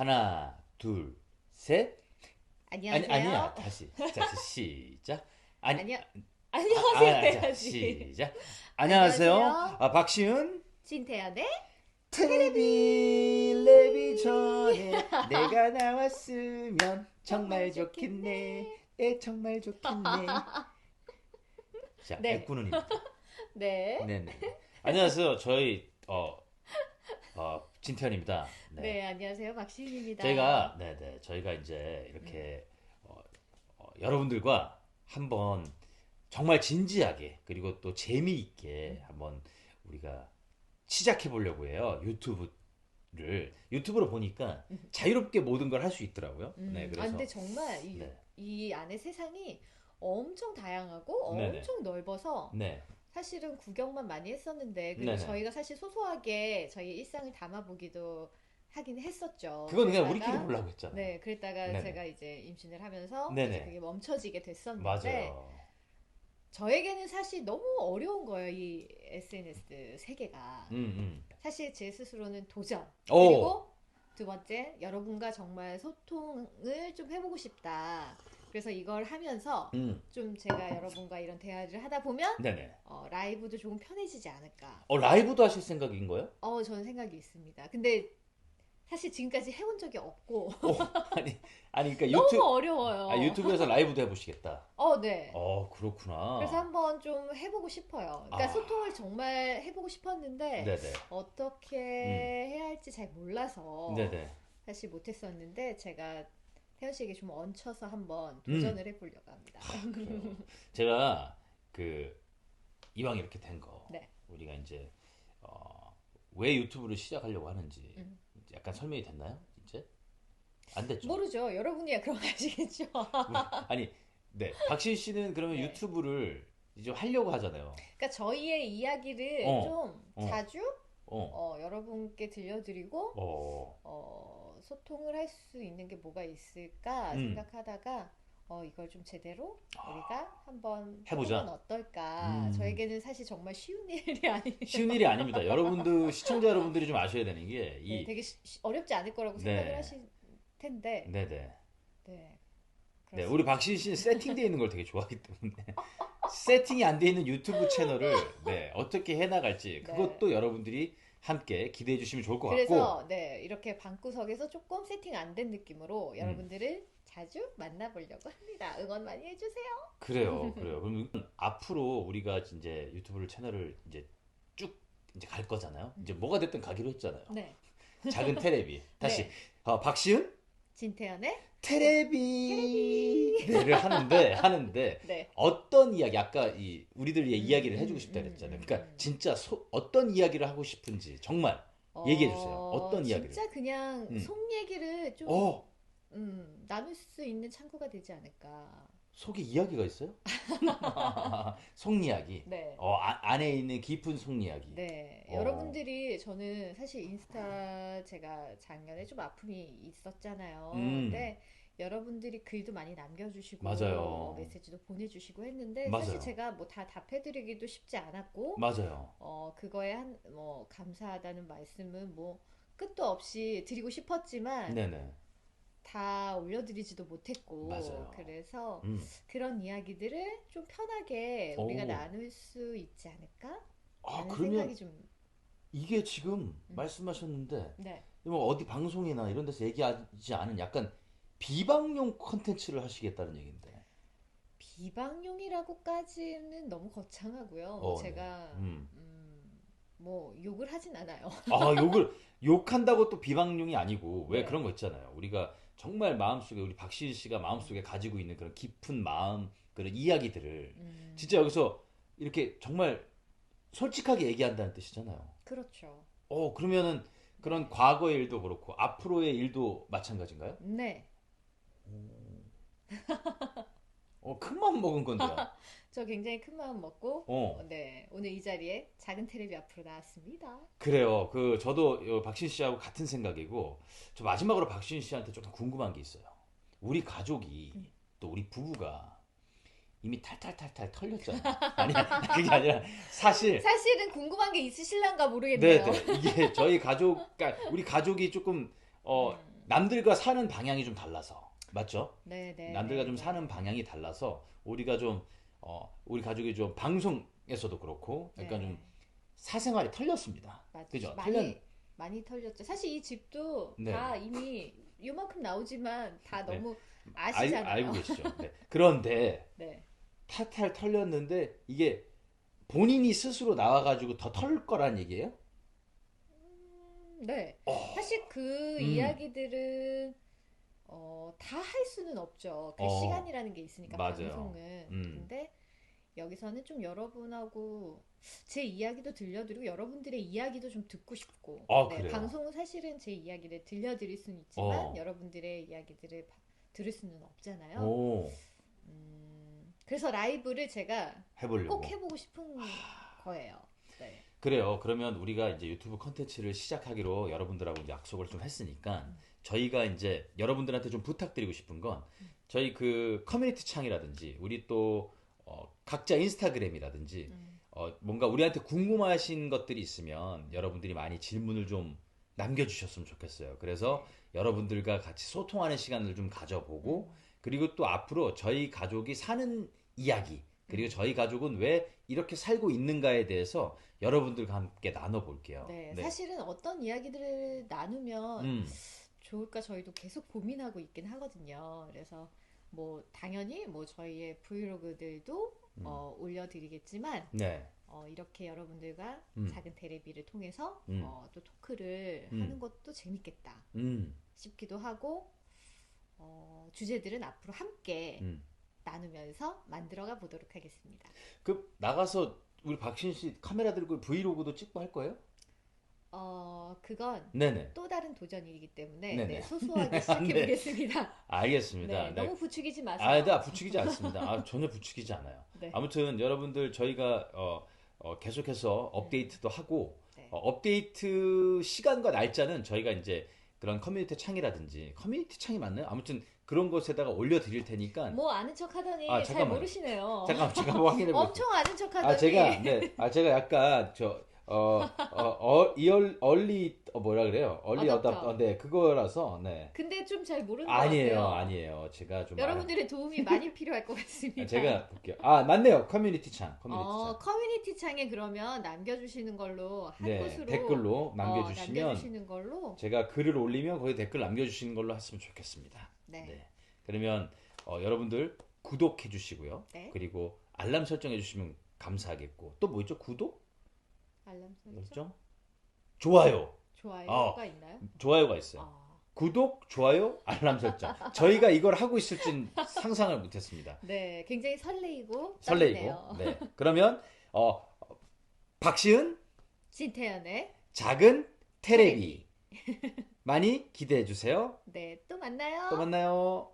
하나, 둘, 셋. 안녕하세요. 아니 아니야. 다시. 다시 시작. 아니 아니요. 아, 안녕하세요. 아, 자, 해야지. 시작. 안녕하세요. 안녕하세요. 아, 박시은. 진태연의 텔레비 레비전에 내가 나왔으면 정말 좋겠네. 에 정말 좋겠네. 자, 네. 애꾸는입니다. 네. 네 네. 안녕하세요. 저희 어, 어 진태현입니다. 네. 안녕하세요. 박시윤입니다. 저희가 네 네 저희가 이제 이렇게 어, 어, 여러분들과 한번 정말 진지하게 그리고 또 재미있게 한번 우리가 시작해 보려고 해요 유튜브를 유튜브로 보니까 자유롭게 모든 걸 할 수 있더라고요. 음, 네 아, 그래서 근데 정말 이, 네. 이 안에 세상이 엄청 다양하고 네네. 엄청 넓어서 네 사실은 구경만 많이 했었는데 그리고 네네. 저희가 사실 소소하게 저희 일상을 담아보기도 하긴 했었죠. 그건 그냥 그랬다가- 우리끼리 보려고 했잖아요. 네, 그랬다가 네네. 제가 이제 임신을 하면서 네네. 이제 그게 멈춰지게 됐었는데 맞아요. 저에게는 사실 너무 어려운 거예요, 이 SNS 세계가. 음, 음. 사실 제 스스로는 도전. 오. 그리고 두 번째, 여러분과 정말 소통을 좀 해보고 싶다. 그래서 이걸 하면서 음. 좀 제가 여러분과 이런 대화를 하다 보면 네네. 어, 라이브도 조금 편해지지 않을까. 어 라이브도 하실 생각인 거예요? 어, 저는 생각이 있습니다. 근데 사실 지금까지 해본 적이 없고 어, 아니 아니 그러니까 너무 유튜브 어려워요. 아, 유튜브에서 라이브도 해보시겠다. 어, 네. 어 그렇구나. 그래서 한번 좀 해보고 싶어요. 그러니까 아. 소통을 정말 해보고 싶었는데 네네. 어떻게 해야 할지 잘 몰라서 음. 네네. 사실 못했었는데 제가 태연 씨에게 좀 얹혀서 한번 음. 도전을 해보려고 합니다. 제가 그 이왕 이렇게 된거 네. 우리가 이제 어, 왜 유튜브를 시작하려고 하는지 음. 약간 설명이 됐나요? 이제 안 됐죠. 모르죠. 여러분이야 그럼 아시겠죠. 아니 네 박신 씨는 그러면 네. 유튜브를 이제 하려고 하잖아요. 그러니까 저희의 이야기를 어. 좀 어. 자주 어. 어, 여러분께 들려드리고 어. 어, 소통을 할 수 있는 게 뭐가 있을까 음. 생각하다가 어, 이걸 좀 제대로 아. 우리가 한번 해보자. 어떨까. 음. 저에게는 사실 정말 쉬운 일이 아니에요. 쉬운 일이 아닙니다. 여러분들 시청자 여러분들이 좀 아셔야 되는 게 네, 이 되게 시- 시- 어렵지 않을 거라고 네. 생각을 하실 텐데. 네네. 네. 네, 그렇습니다. 우리 박신 씨는 세팅되어 있는 걸 되게 좋아하기 때문에 세팅이 안 돼 있는 유튜브 채널을 네, 어떻게 해나갈지 네. 그것도 여러분들이 함께 기대해 주시면 좋을 것 같고 그래서 네 이렇게 방구석에서 조금 세팅 안된 음. 느낌으로 여러분들을 자주 만나보려고 합니다. 응원 많이 해주세요. 그래요, 그래요. 그럼 앞으로 우리가 이제 유튜브를 채널을 이제 쭉 이제 갈 거잖아요. 이제 뭐가 됐든 가기로 했잖아요. 네, 작은 테레비 다시 네. 어, 박시은 진태연의 테레비 를 하는데 하는데 네. 어떤 이야기 아까 이 우리들의 음, 이야기를 음, 해주고 싶다 음, 그랬잖아요. 음, 그러니까 음. 진짜 소- 어떤 이야기를 하고 싶은지 정말 얘기해 주세요. 어떤 이야기를? 진짜 그냥 음. 속 얘기를 좀 어 음, 나눌 수 있는 창구가 되지 않을까. 속에 이야기가 있어요? 속 이야기. 네. 어 아- 안에 있는 깊은 속 이야기. 네, 어. 여러분들이 저는 사실 인스타 제가 작년에 좀 아픔이 있었잖아요. 음. 근데 여러분들이 글도 많이 남겨주시고 맞아요. 메시지도 보내주시고 했는데 맞아요. 사실 제가 뭐 다 답해드리기도 쉽지 않았고 맞아요. 어 그거에 한 뭐 감사하다는 말씀은 뭐 끝도 없이 드리고 싶었지만 네네. 다 올려드리지도 못했고 맞아요. 그래서 음. 그런 이야기들을 좀 편하게 우리가 오. 나눌 수 있지 않을까? 아 라는 그러면 생각이 좀 이게 지금 음. 말씀하셨는데 네. 뭐 어디 방송이나 이런 데서 얘기하지 않은 약간 비방용 콘텐츠를 하시겠다는 얘기인데. 비방용이라고까지는 너무 거창하고요. 어, 네. 제가 음. 음, 뭐 욕을 하진 않아요. 아 욕을 욕한다고 또 비방용이 아니고 왜 네. 그런 거 있잖아요. 우리가 정말 마음속에 우리 박시인 씨가 마음속에 가지고 있는 그런 깊은 마음 그런 이야기들을 음, 진짜 여기서 이렇게 정말 솔직하게 얘기한다는 뜻이잖아요. 그렇죠. 어 그러면은 그런 과거의 일도 그렇고 앞으로의 일도 마찬가지인가요? 네. 어큰 마음 먹은 건데요. 저 굉장히 큰 마음 먹고 어 네 오늘 이 자리에 작은 테레비 앞으로 나왔습니다. 그래요. 그 저도 요 박신 씨하고 같은 생각이고 저 마지막으로 박신 씨한테 조금 궁금한 게 있어요. 우리 가족이 음. 또 우리 부부가 이미 탈탈탈탈 털렸잖아요. 아니 그게 아니라 사실 사실은 궁금한 게 있으실란가 모르겠네요. 네 네 이게 저희 가족 그러니까 우리 가족이 조금 어 음, 남들과 사는 방향이 좀 달라서 맞죠? 네, 네. 남들과 네, 좀 네. 사는 방향이 달라서 우리가 좀 어, 우리 가족이 좀 방송에서도 그렇고 약간 네. 좀 사생활이 털렸습니다. 맞죠. 그죠? 많이 털렸- 많이 털렸죠. 사실 이 집도 네. 다 이미 요만큼 나오지만 다 네. 너무 알, 아시잖아요. 알 고 계시죠. 네. 그런데 네. 탈탈 털렸는데 이게 본인이 스스로 나와가지고 더 털 거란 얘기예요? 음, 네. 어. 사실 그 음. 이야기들은 어, 다 할 수는 없죠. 그 어. 시간이라는 게 있으니까 맞아요. 방송은. 음. 근데 여기서는 좀 여러분하고 제 이야기도 들려드리고 여러분들의 이야기도 좀 듣고 싶고. 아, 네, 그래요? 방송은 사실은 제 이야기를 들려드릴 수는 있지만 어. 여러분들의 이야기들을 바- 들을 수는 없잖아요. 오 음, 그래서 라이브를 제가 해보려고. 꼭 해보고 싶은 거예요. 네. 그래요. 그러면 우리가 이제 유튜브 컨텐츠를 시작하기로 여러분들하고 약속을 좀 했으니까 음. 저희가 이제 여러분들한테 좀 부탁드리고 싶은 건 저희 그 커뮤니티 창이라든지 우리 또 어, 각자 인스타그램이라든지 음. 어, 뭔가 우리한테 궁금하신 것들이 있으면 여러분들이 많이 질문을 좀 남겨주셨으면 좋겠어요. 그래서 여러분들과 같이 소통하는 시간을 좀 가져보고 그리고 또 앞으로 저희 가족이 사는 이야기 그리고 저희 가족은 왜 이렇게 살고 있는가에 대해서 여러분들과 함께 나눠볼게요. 네, 네. 사실은 어떤 이야기들을 나누면 음, 좋을까 저희도 계속 고민하고 있긴 하거든요. 그래서 뭐 당연히 뭐 저희의 브이로그들도 음. 어, 올려드리겠지만 네. 어, 이렇게 여러분들과 음. 작은 테레비를 통해서 음. 어, 또 토크를 음. 하는 것도 재밌겠다 음, 싶기도 하고 어, 주제들은 앞으로 함께 음. 나누면서 만들어가 보도록 하겠습니다. 그 나가서 우리 박신 씨 카메라 들고 브이로그도 찍고 할 거예요? 어, 그건 네네. 또 다른 도전이기 때문에. 네, 소소하게 시작해 보겠습니다. 알겠습니다. 네, 네. 너무 부추기지 마세요. 아, 나 부추기지 않습니다. 아, 전혀 부추기지 않아요. 네. 아무튼 여러분들 저희가 어, 어, 계속해서 업데이트도 하고 네. 어, 업데이트 시간과 날짜는 저희가 이제 그런 커뮤니티 창이라든지 커뮤니티 창이 맞나요? 아무튼 그런 곳에다가 올려드릴 테니까 뭐 아는 척 하더니 아, 잘 잠깐만요. 모르시네요. 잠깐 제가 한번 확인해 볼게요. 엄청 아는 척 하더니 아 제가 네, 아 제가 약간 저 어, 어, 어, 이얼, 얼리, 어, 뭐라 그래요? 얼리 어댑터. 어답, 어, 네, 그거라서, 네. 근데 좀 잘 모르는 것 아니에요, 같아요. 아니에요. 제가 좀. 여러분들의 도움이 많이 필요할 것 같습니다. 알아- 제가 볼게요. 아, 맞네요. 커뮤니티 창, 커뮤니티 어, 창. 커뮤니티 창에 그러면 남겨주시는 걸로 한 네, 곳으로 댓글로 어, 남겨주시면 남겨주시는 걸로 제가 글을 올리면 거기 댓글 남겨주시는 걸로 했으면 좋겠습니다. 네. 네. 그러면 어, 여러분들 구독해 주시고요. 네. 그리고 알람 설정해 주시면 감사하겠고 또 뭐 있죠? 구독? 알람 설정? 좋아요. 좋아요가 어. 있나요? 좋아요가 있어요. 아, 구독, 좋아요, 알람 설정. 저희가 이걸 하고 있을 줄 상상을 못했습니다. 네, 굉장히 설레이고 설레이고. 떨리네요. 네. 그러면 어, 박시은 진태연의 작은 테레비 많이 기대해 주세요. 네, 또 만나요. 또 만나요.